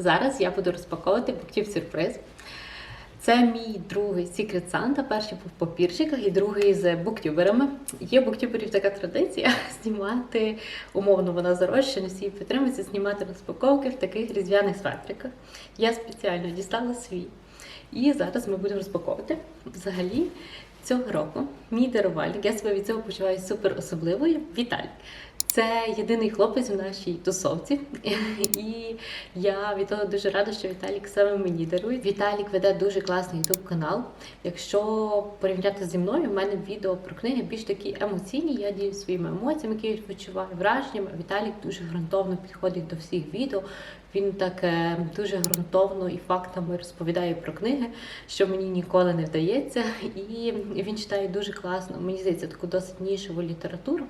Зараз я буду розпаковувати буктів сюрприз. Це мій другий Secret Santa, перший був по пірчиках і другий з буктюберами. Є буктюберів така традиція знімати, умовно вона зарощена, всі підтримуються, знімати розпаковки в таких різдвяних светриках. Я спеціально дістала свій. І зараз ми будемо розпаковувати. Взагалі, цього року мій дарувальник, я себе від цього почуваю супер особливою. Віталій. Це єдиний хлопець в нашій тусовці, і я від того дуже рада, що Віталік саме мені дарує. Віталік веде дуже класний youtube канал. Якщо порівняти зі мною, в мене відео про книги більш такі емоційні. Я дію своїми емоціями, які відпочиваю враженнями. Віталік дуже грунтовно підходить до всіх відео. Він так е, дуже ґрунтовно і фактами розповідає про книги, що мені ніколи не вдається. І він читає дуже класно. Мені здається, таку досить нішеву літературу.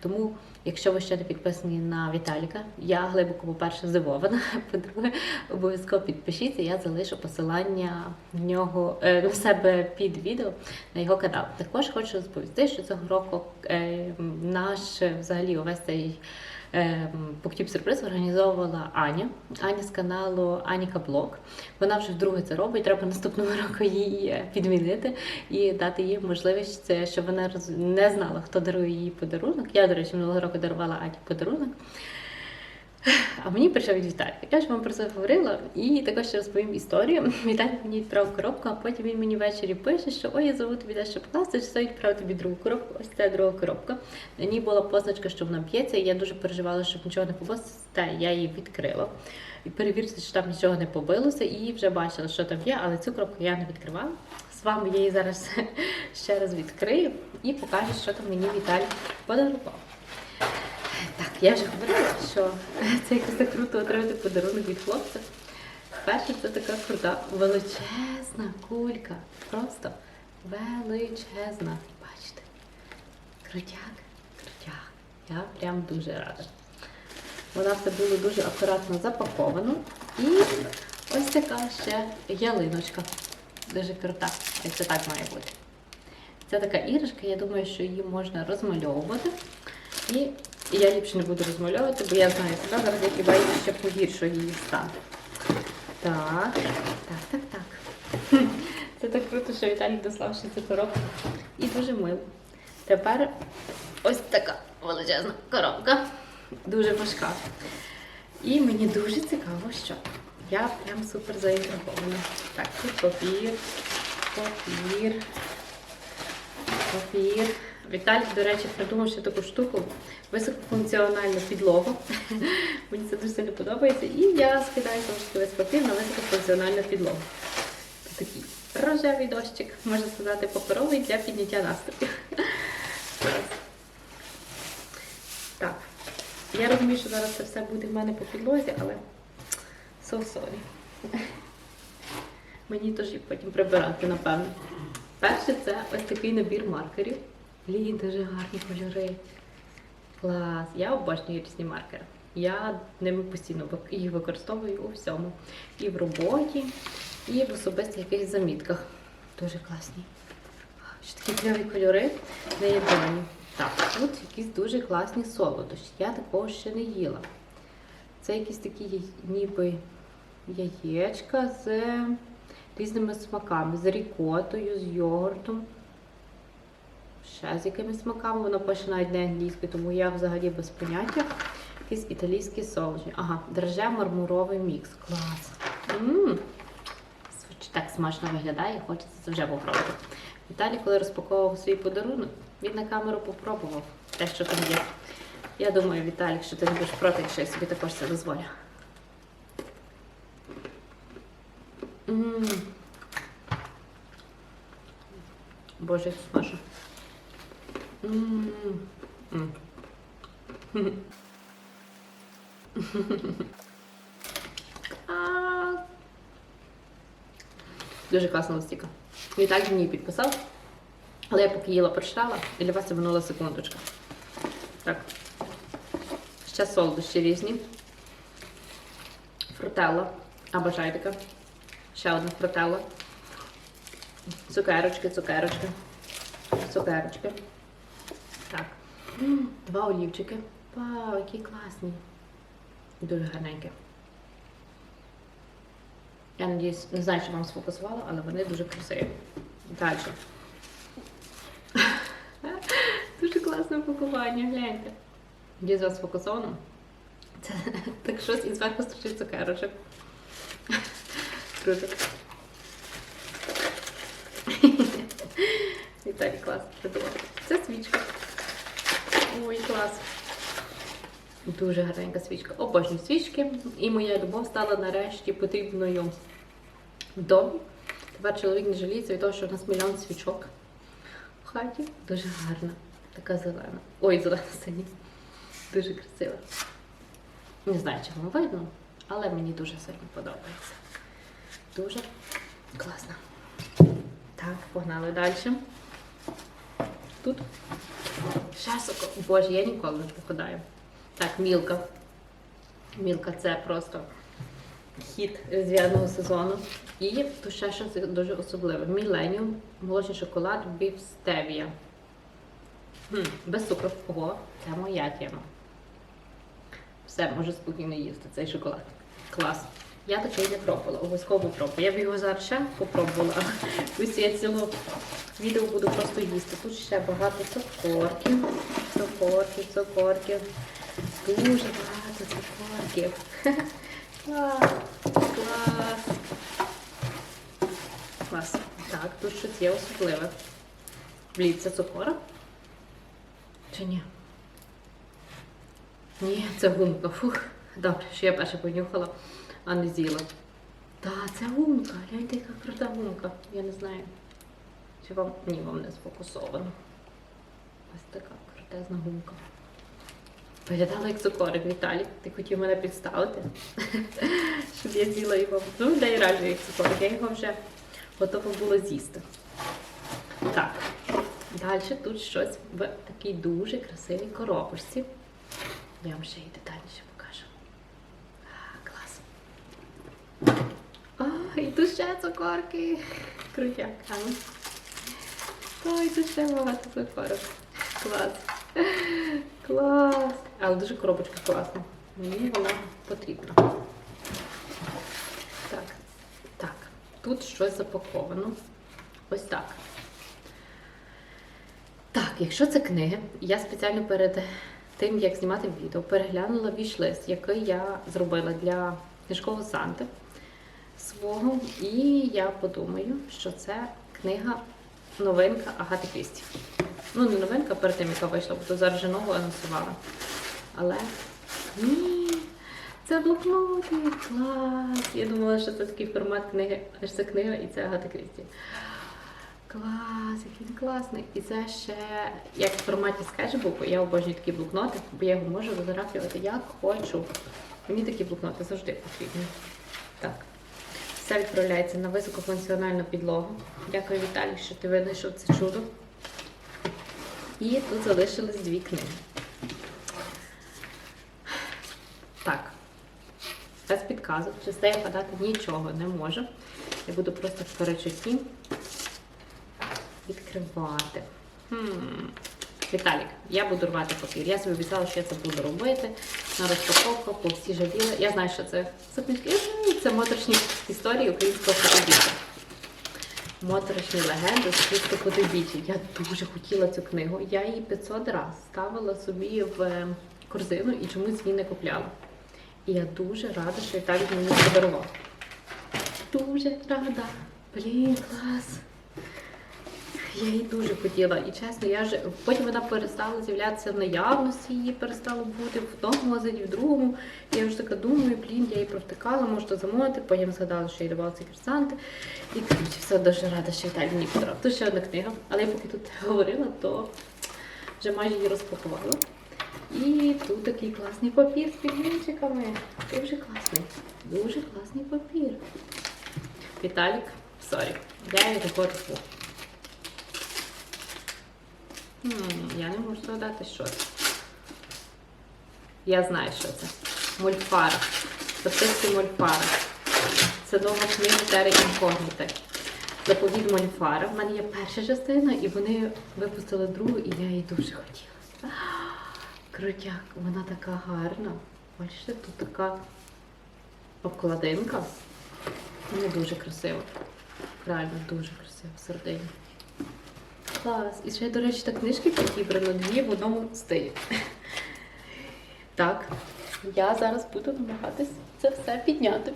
Тому, якщо ви ще не підписані на Віталіка, я глибоко, по-перше, здивована. По-друге, обов'язково підпишіться. Я залишу посилання в нього е, в себе під відео на його канал. Також хочу розповісти, що цього року е, наш взагалі увесь цей. Поктіп сюрприз організовувала Аня. Аня з каналу Аніка Блог. Вона вже вдруге це робить. Треба наступного року її підмінити і дати їй можливість, це, щоб вона не знала, хто дарує їй подарунок. Я, до речі, минулого року дарувала Ані подарунок. А мені прийшов від Віталія. Я ж вам про це говорила і також ще розповім історію. Віталій мені відправив коробку, а потім він мені ввечері пише, що ой, я зову тобі дещо покласти, що відправив тобі другу коробку. Ось це друга коробка. На ній була позначка, що вона б'ється, і я дуже переживала, щоб нічого не побилося. Та я її відкрила. І перевірити, що там нічого не побилося, і вже бачила, що там є, але цю коробку я не відкривала. З вами я її зараз ще раз відкрию і покажу, що там мені Віталій подарував. Я вже говорила, що це якось так круто отримати подарунок від хлопця. Перше, це така крута, величезна кулька. Просто величезна. Бачите? Крутяк, крутяк. Я прям дуже рада. Вона все було дуже акуратно запаковано. І ось така ще ялиночка. Дуже крута. Як це так має бути. Це така іграшка, я думаю, що її можна розмальовувати. І я ліпше не буду розмальовувати, бо я знаю себе, зараз я хіба її ще погіршу її стан. Так, так, так, так. Це так круто, що Віталій дослав ще цю коробку. І дуже мило. Тепер ось така величезна коробка. Дуже важка. І мені дуже цікаво, що я прям супер заінтригована. Так, тут папір, папір, папір. Віталік, до речі, придумав ще таку штуку високофункціональну підлогу. Мені це дуже сильно подобається. І я скидаю весь папір на високофункціональну підлогу. Такий рожевий дощик, можна сказати, паперовий для підняття настрою. Так. Я розумію, що зараз це все буде в мене по підлозі, але so sorry. Мені теж потім прибирати, напевно. Перше, це ось такий набір маркерів. Блін, дуже гарні кольори. Клас. Я обожнюю різні маркери. Я ними постійно їх використовую у всьому. І в роботі, і в особистих якихось замітках. Дуже класні. Ще такі кльові кольори не єдині. Так, тут якісь дуже класні солодощі. Я такого ще не їла. Це якісь такі ніби яєчка з різними смаками, з рікотою, з йогуртом. Ще з якимись смаками, воно пише навіть не англійською, тому я взагалі без поняття. Якісь італійські солодощі. Ага, драже мармуровий мікс. Клас. Мм. Звучить так смачно виглядає, хочеться це вже попробувати. Віталій, коли розпаковував свій подарунок, він на камеру попробував те, що там є. Я думаю, Віталік, що ти не будеш проти, якщо я собі також це дозволю. Мм. Боже, як смачно. Дуже класна листівка. Віталій мені її підписав. Але я поки їла прочитала, і для вас це минула секундочка. Так. Ще солодощі різні. Фрутелла. А бажаю така. Ще одна фрутелла. Цукерочки, цукерочки. Цукерочки. Так. Два олівчики. Вау, які класні. Дуже гарненькі. Я надіюсь, не знаю, чи вам сфокусувала, але вони дуже красиві. Далі. Дуже класне пакування, гляньте. Надіюсь, вас сфокусовано. Це так щось і зверху стрічить цукерочок. Круто. Віталій клас придумав. Це свічка. Ой, клас. Дуже гарненька свічка. Обожнюю свічки. І моя любов стала нарешті потрібною в домі. Тепер чоловік не жаліється від того, що в нас мільйон свічок в хаті. Дуже гарна. Така зелена. Ой, зелена синя. Дуже красива. Не знаю, чи вам видно, але мені дуже сильно подобається. Дуже класно. Так, погнали далі. Тут ще. Боже, я ніколи не попадаю. Так, мілка. Мілка це просто хід різдвяного сезону. І тут ще щось дуже особливе. Міленіум, молочний шоколад, біф стевія. Хм, без цукру. Ого, це моя тема. Все, можу спокійно їсти цей шоколад. Клас. Я такий не пробувала, обов'язково попробую. Я б його зараз ще попробувала, ось я цілу відео буду просто їсти. Тут ще багато цукорків, цукорків, цукорків. Дуже багато цукорків. Клас, клас. Клас. Так, тут щось є особливе. Блін, це цукора? Чи ні? Ні, це гумка. Фух. Добре, що я перше понюхала, а не з'їла. Та, це гумка. Гляньте, яка крута гумка. Я не знаю. Чи вам. Ні, вам не сфокусовано. Ось така крутезна гумка. Виглядала як цукорик, Віталій. Ти хотів мене підставити, щоб я з'їла його. Ну, дай раджу як цукорик. Я його вже готова була з'їсти. Так, далі тут щось в такій дуже красивій коробочці. Я вам ще й детальніше покажу. А, клас. А, і тут цукорки. Крутяк. Ну. Ой, тут ще багато цукорок. Клас. Клас. Але дуже коробочка класна. Мені вона потрібна. Так. Так. Тут щось запаковано. Ось так. Так, якщо це книги, я спеціально перед тим, як знімати відео, переглянула віш-лист, який я зробила для книжкового Санти свого. І я подумаю, що це книга новинка Агати Крісті. Ну, не новинка перед тим, яка вийшла, бо то зараз вже нову анонсувала. Але ні, це блокноти, клас! Я думала, що це такий формат книги, аж це книга і це Агата Крісті. Клас, який він класний. І це ще як в форматі скетчбуку. Я обожнюю такі блокноти, бо я його можу розграфлювати як хочу. Мені такі блокноти завжди потрібні. Так. Все відправляється на високофункціональну підлогу. Дякую, Віталій, що ти винайшов це чудо. І тут залишились дві книги. Так. Без підказок, частей я подати нічого не можу. Я буду просто в перечутті відкривати. Хм. Віталік, я буду рвати папір. Я собі обіцяла, що я це буду робити на розпаковку, бо всі жаліли. Я знаю, що це знаю, Це моторошні історії українського фотобіччя. Моторошні легенди з фотобіччя. Я дуже хотіла цю книгу. Я її 500 разів ставила собі в е, корзину і чомусь її не купляла. І я дуже рада, що Віталік мені подарував. Дуже рада. Блін, клас. Я її дуже хотіла. І чесно, я ж потім вона перестала з'являтися в наявності, її перестало бути в тому магазині, в другому. Я вже така думаю, блін, я її провтикала, можу замовити. Потім згадала, що я давала ці курсанти. І коротше, все дуже рада, що Віталій мені подарував. Тут ще одна книга, але я поки тут говорила, то вже майже її розпакувала. І тут такий класний папір з пігмінчиками. Дуже класний. Дуже класний папір. Віталік, сорі, я його я не можу згадати, що це. Я знаю, що це. Мольфара. Записки Мольфара. Це нова книга Тери Інкогніти. Заповідь Мольфара. В мене є перша частина, і вони випустили другу, і я її дуже хотіла. Крутяк, вона така гарна. Бачите, тут така обкладинка. Ну, дуже красиво. Реально дуже красиво всередині. Клас. І ще, до речі, так книжки підібрано дві в одному стилі. Так, я зараз буду намагатись це все підняти.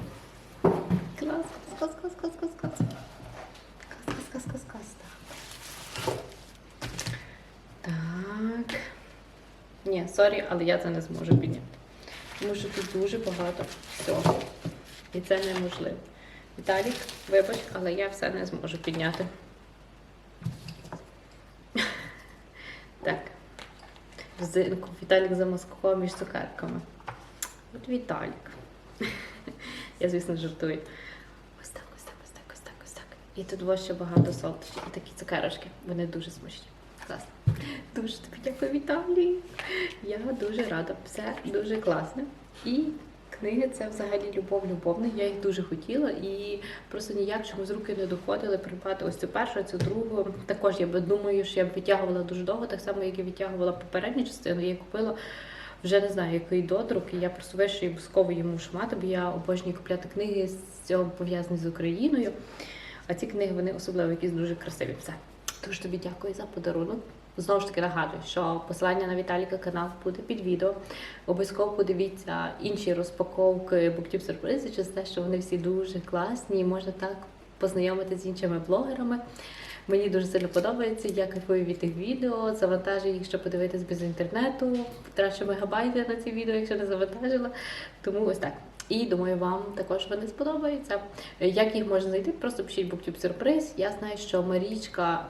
Клас, клас, клас, клас, клас, клас. Клас, клас, клас, клас, клас. Так. Ні, сорі, але я це не зможу підняти. Тому що тут дуже багато всього. І це неможливо. Віталік, вибач, але я все не зможу підняти. Так. Взимку Віталік замаскував між цукерками. От Віталік. Я, звісно, жартую. Ось так, ось так, ось так, ось так, ось так. І тут було ще багато солодощів. І такі цукерочки. Вони дуже смачні. Класно. Дуже тобі дякую, Віталій. Я дуже рада. Все дуже класне. І книги це взагалі любов любовна. Я їх дуже хотіла і просто ніяк чомусь руки не доходили придбати ось цю першу, цю другу. Також я би думаю, що я б витягувала дуже довго, так само, як і витягувала попередню частину. Я купила вже не знаю, який додрук, і я просто вирішую обов'язково йому шмати, бо я обожнюю купляти книги з цього пов'язані з Україною. А ці книги вони особливо якісь дуже красиві. Все. Дуже тобі дякую за подарунок. Знову ж таки нагадую, що посилання на Віталіка канал буде під відео. Обов'язково подивіться інші розпаковки буктів сюрпризи через те, що вони всі дуже класні і можна так познайомитися з іншими блогерами. Мені дуже сильно подобається. Я кайфую від тих відео, завантажую їх, щоб подивитись без інтернету. Трачу мегабайти на ці відео, якщо не завантажила. Тому ось так. І думаю, вам також вони сподобаються. Як їх можна знайти? Просто пишіть BookTube сюрприз. Я знаю, що Марічка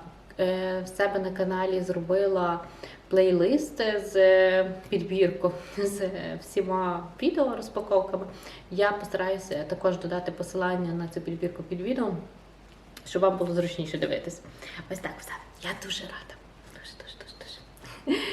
в себе на каналі зробила плейлист з е, підбірку з е, всіма відео розпаковками. Я постараюся також додати посилання на цю підбірку під відео, щоб вам було зручніше дивитись. Ось так все. Я дуже рада. Дуже, дуже, дуже, дуже.